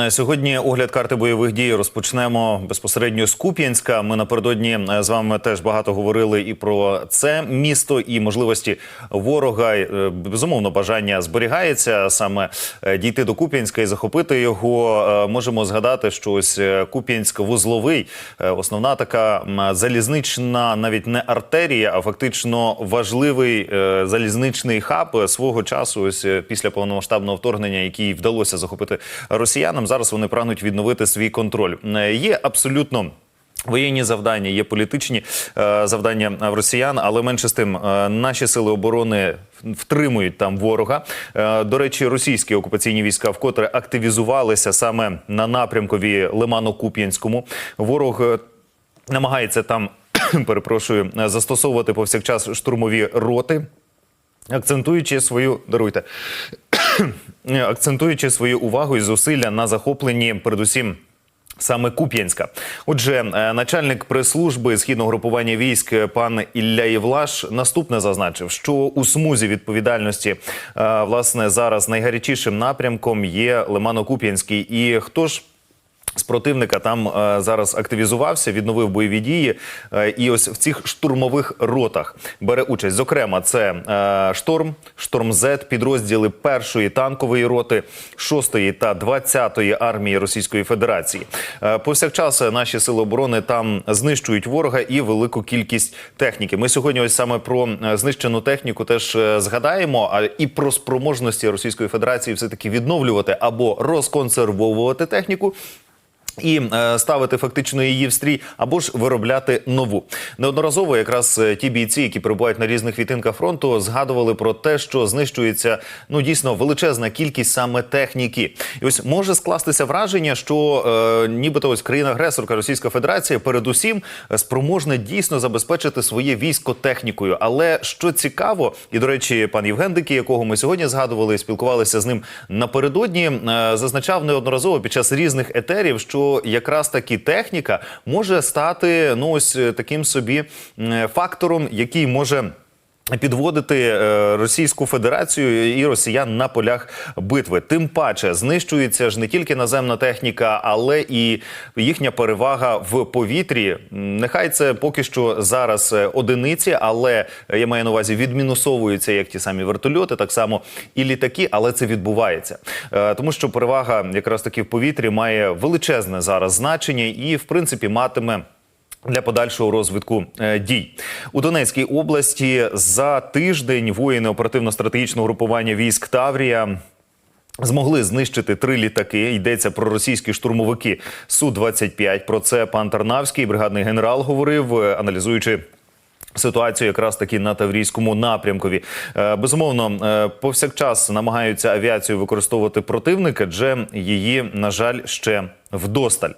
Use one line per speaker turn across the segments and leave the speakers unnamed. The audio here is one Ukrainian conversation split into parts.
Е, Сьогодні огляд карти бойових дій розпочнемо безпосередньо з Куп'янська. Ми напередодні е, з вами теж багато говорили і про це місто, і можливості ворога. Е, Безумовно, бажання зберігається саме дійти до Куп'янська і захопити його. Можемо згадати, що ось Куп'янськ вузловий, основна така залізнична, навіть не артерія, а фактично важливий залізничний хаб свого часу. Ось після повномасштабного вторгнення, який вдалося захопити росіянам. Зараз вони прагнуть відновити свій контроль. Е, Є абсолютно. Воєнні завдання є політичні е, завдання росіян, але менше з тим е, наші сили оборони втримують там ворога. Е, до речі, російські окупаційні війська вкотре активізувалися саме на напрямкові Лимано-Куп'янському. Ворог е, намагається там, перепрошую, е, застосовувати повсякчас штурмові роти. Акцентуючи свою даруйте, акцентуючи свою увагу і зусилля на захопленні, передусім. Саме Куп'янська. Отже, е, начальник прес-служби східного групування військ е, пан Ілля Євлаш наступне зазначив, що у смузі відповідальності е, власне зараз найгарячішим напрямком є Лимано-Куп'янський. І хто ж з противника там е, зараз активізувався, відновив бойові дії. Е, і ось в цих штурмових ротах бере участь. Зокрема, це е, шторм, шторм З, підрозділи першої танкової роти, шостої та двадцятої армії Російської Федерації. Повсякчас наші сили оборони там знищують ворога і велику кількість техніки. Ми сьогодні ось саме про знищену техніку теж згадаємо, а і про спроможності Російської Федерації все таки відновлювати або розконсервовувати техніку. І е, ставити фактично її в стрій або ж виробляти нову неодноразово. Якраз е, ті бійці, які перебувають на різних відтинках фронту, згадували про те, що знищується ну дійсно величезна кількість саме техніки. І ось може скластися враження, що е, нібито ось країна-агресорка Російська Федерація, передусім е, спроможна дійсно забезпечити своє військо технікою. Але що цікаво, і до речі, пан Євген Дикий, якого ми сьогодні згадували, спілкувалися з ним напередодні, е, зазначав неодноразово під час різних етерів, що якраз таки техніка може стати ну ось е, таким собі фактором, який може. Підводити е, Російську Федерацію і Росіян на полях битви. Тим паче знищується ж не тільки наземна техніка, але і їхня перевага в повітрі. Нехай це поки що зараз е, одиниці, але я маю на увазі відмінусовуються як ті самі вертольоти, так само і літаки, але це відбувається, Е, тому що перевага якраз таки в повітрі має величезне зараз значення і, в принципі, матиме. Для подальшого розвитку е, дій у Донецькій області за тиждень воїни оперативно-стратегічного групування військ Таврія змогли знищити три літаки. Йдеться про російські штурмовики су 25 Про це пан Тарнавський, бригадний генерал, говорив, е, аналізуючи. Ситуацію якраз таки на Таврійському напрямкові Е, безумовно повсякчас намагаються авіацію використовувати противники, адже її на жаль ще вдосталь.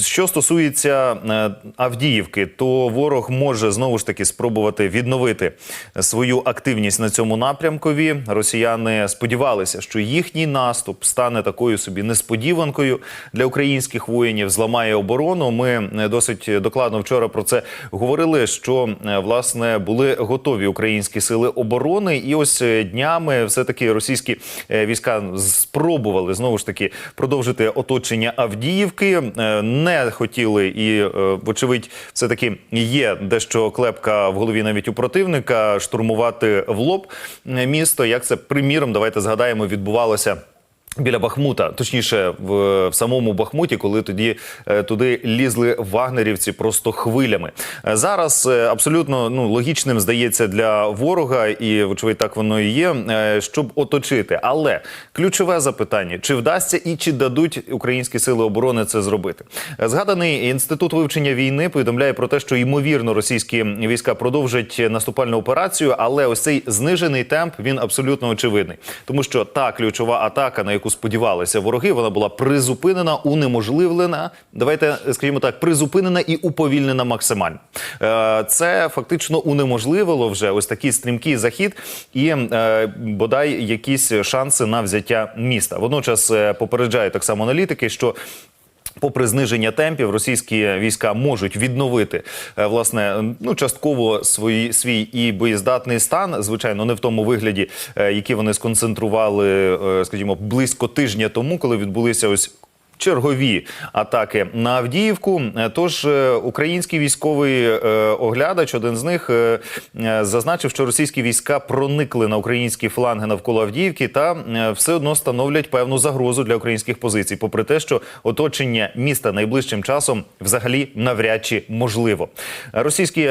Що стосується е, Авдіївки, то ворог може знову ж таки спробувати відновити свою активність на цьому напрямкові. Росіяни сподівалися, що їхній наступ стане такою собі несподіванкою для українських воїнів, зламає оборону. Ми е, досить докладно вчора про це говорили. Що е, власне були готові українські сили оборони, і ось днями все таки російські війська спробували знову ж таки продовжити оточення Авдіївки. Е, Не хотіли і, е, вочевидь, все таки є дещо клепка в голові навіть у противника штурмувати в лоб е, місто. Як це приміром, давайте згадаємо, відбувалося. Біля Бахмута, точніше, в, в самому Бахмуті, коли тоді е, туди лізли вагнерівці просто хвилями. Е, Зараз е, абсолютно ну логічним здається для ворога, і вочевидь так воно і є, щоб оточити. Але ключове запитання: чи вдасться і чи дадуть українські сили оборони це зробити? Згаданий інститут вивчення війни повідомляє про те, що ймовірно російські війська продовжать наступальну операцію, але ось цей знижений темп він абсолютно очевидний, тому що та ключова атака, на яку сподівалися вороги, вона була призупинена, унеможливлена. Давайте скажімо так, призупинена і уповільнена максимально. Е, Це фактично унеможливило вже ось такий стрімкий захід і е, бодай якісь шанси на взяття міста. Водночас е, попереджають так само аналітики, що Попри зниження темпів, російські війська можуть відновити е, власне ну частково свої свій і боєздатний стан, звичайно, не в тому вигляді, е, який вони сконцентрували, е, скажімо, близько тижня тому, коли відбулися ось. Чергові атаки на Авдіївку. Е, Тож е, український військовий е, оглядач, один з них, зазначив, що російські війська проникли на українські фланги навколо Авдіївки та все одно становлять певну загрозу для українських позицій, попри те, що оточення міста найближчим часом взагалі навряд чи можливо. Російські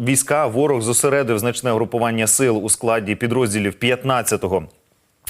війська ворог зосередив значне групування сил у складі підрозділів 15-го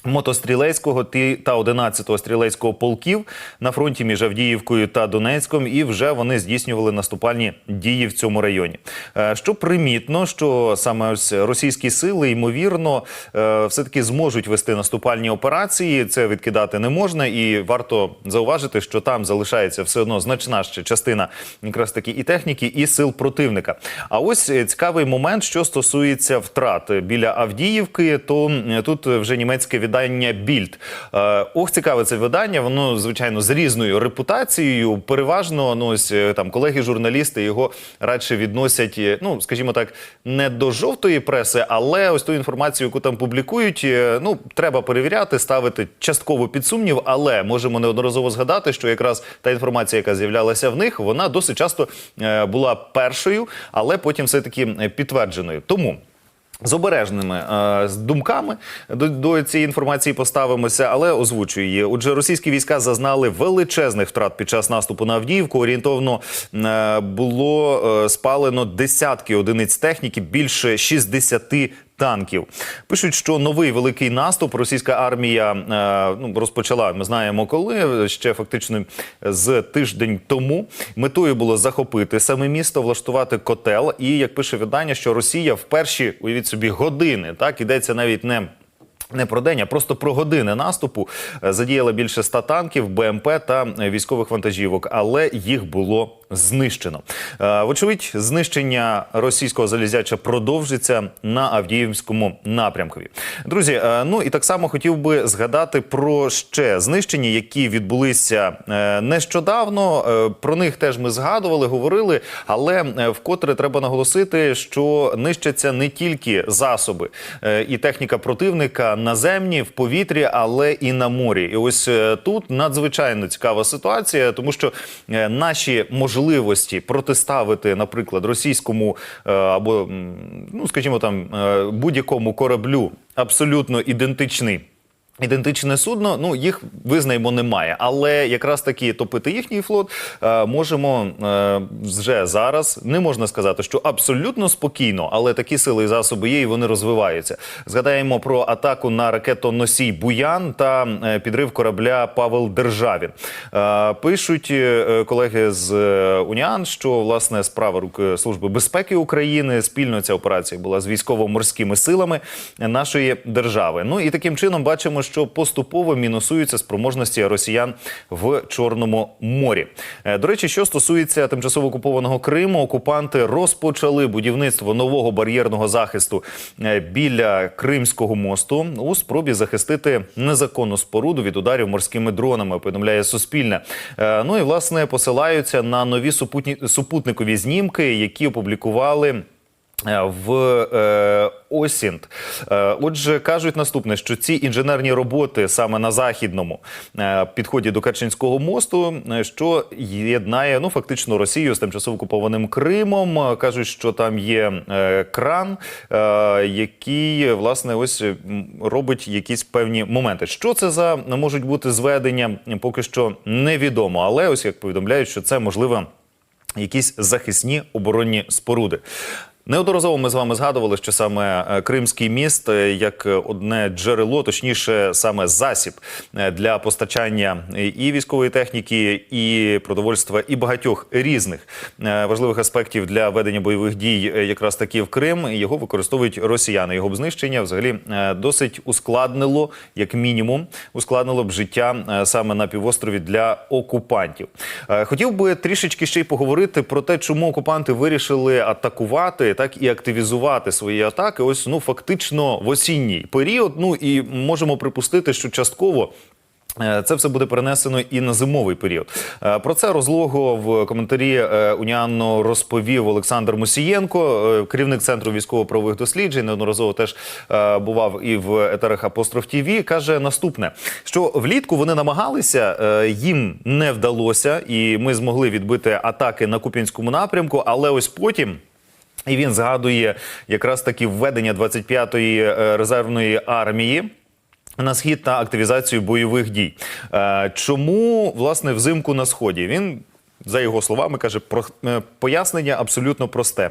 Мотострілецького та 11-го стрілецького полків на фронті між Авдіївкою та Донецьком, і вже вони здійснювали наступальні дії в цьому районі. Е, Що примітно, що саме ось російські сили ймовірно е, все таки зможуть вести наступальні операції. Це відкидати не можна, і варто зауважити, що там залишається все одно значна ще частина якраз таки і техніки, і сил противника. А ось цікавий момент, що стосується втрат біля Авдіївки, то тут вже німецьке видання Більд. Е, Ох, цікаве це видання. Воно звичайно з різною репутацією. Переважно, ну ось е, там колеги-журналісти його радше відносять, е, ну скажімо так, не до жовтої преси, але ось ту інформацію, яку там публікують, ну треба перевіряти, ставити частково під сумнів. Але можемо неодноразово згадати, що якраз та інформація, яка з'являлася в них, вона досить часто була першою, але потім все таки підтвердженою. Тому. З обережними е, з думками до, до цієї інформації поставимося, але озвучую її. Отже, російські війська зазнали величезних втрат під час наступу на Авдіївку. Орієнтовно е, було е, спалено десятки одиниць техніки, більше 60 танків. Пишуть, що новий великий наступ російська армія е, ну, розпочала. Ми знаємо, коли ще фактично з тиждень тому метою було захопити саме місто, влаштувати котел. І як пише видання, що Росія в перші уявіть собі години так ідеться навіть не. Не про день, а просто про години наступу е, задіяли більше ста танків, БМП та військових вантажівок, але їх було знищено. Е, Вочевидь, знищення російського залізяча продовжиться на Авдіївському напрямкові. Друзі, е, ну і так само хотів би згадати про ще знищення, які відбулися нещодавно. Про них теж ми згадували, говорили, але вкотре треба наголосити, що нищаться не тільки засоби і техніка противника наземні, в повітрі, але і на морі. І ось е, тут надзвичайно цікава ситуація, тому що е, наші можливості протиставити, наприклад, російському е, або ну скажімо там будь-якому кораблю абсолютно ідентичний. Ідентичне судно, ну їх визнаємо немає, але якраз таки топити їхній флот е, можемо е, вже зараз. Не можна сказати, що абсолютно спокійно, але такі сили і засоби є, і вони розвиваються. Згадаємо про атаку на ракетоносій Буян та е, підрив корабля Павел Державін. Е, пишуть колеги з Уніан, що власне справа рук служби безпеки України спільно ця операція була з військово-морськими силами нашої держави. Ну і таким чином бачимо, що поступово мінусуються спроможності росіян в Чорному морі. Е, До речі, що стосується тимчасово окупованого Криму, окупанти розпочали будівництво нового бар'єрного захисту е, біля Кримського мосту у спробі захистити незаконну споруду від ударів морськими дронами. Повідомляє Суспільне. Е, Ну і власне посилаються на нові супутні супутникові знімки, які опублікували. Е, В е, Осінт. Е, отже, кажуть наступне, що ці інженерні роботи саме на західному підході до Керченського мосту, що єднає ну фактично Росію з тимчасово окупованим Кримом. Кажуть, що там є кран, який власне ось робить якісь певні моменти. Що це за можуть бути зведення, поки що невідомо. Але ось як повідомляють, що це можливо якісь захисні оборонні споруди. Неодноразово ми з вами згадували, що саме е, Кримський міст е, як е, одне джерело, точніше, саме засіб для постачання і військової техніки, і продовольства, і багатьох різних важливих аспектів для ведення бойових дій, якраз таки в Крим. Його використовують росіяни. Його б знищення взагалі досить ускладнило, як мінімум, ускладнило б життя саме на півострові для окупантів. Хотів би трішечки ще й поговорити про те, чому окупанти вирішили атакувати, так і активізувати свої атаки. Ось ну фактично в осінній період. Ну і можемо припустити, що частково. Е, Це все буде перенесено і на зимовий період. Е, Про це розлого в коментарі е, Уніанно розповів Олександр Мусієнко, керівник центру військово-правових досліджень. Неодноразово теж бував і в етерах Апостроф ТІВІ. Каже наступне: що влітку вони намагалися, їм не вдалося, і ми змогли відбити атаки на Куп'янському напрямку. Але ось потім. І він згадує якраз таки введення 25-ї е, резервної армії. На схід та активізацію бойових дій. Е, Чому власне взимку на сході? Він за його словами каже, про е, пояснення абсолютно просте.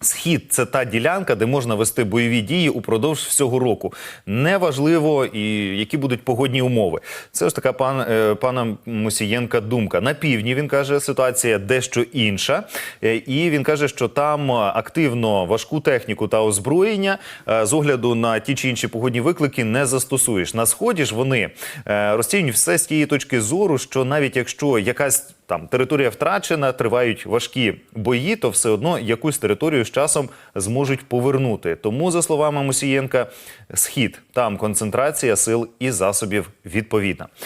Схід це та ділянка, де можна вести бойові дії упродовж всього року. Неважливо, і які будуть погодні умови. Це ж така пан е, пана Мусієнка думка. На півдні він каже, ситуація дещо інша, Е, і він каже, що там активно важку техніку та озброєння е, з огляду на ті чи інші погодні виклики не застосуєш. На сході ж вони розцінюють все з тієї точки зору, що навіть якщо якась там територія втрачена, тривають важкі бої, то все одно якусь територію з часом зможуть повернути. Тому, за словами Мусієнка, схід там концентрація сил і засобів відповідна.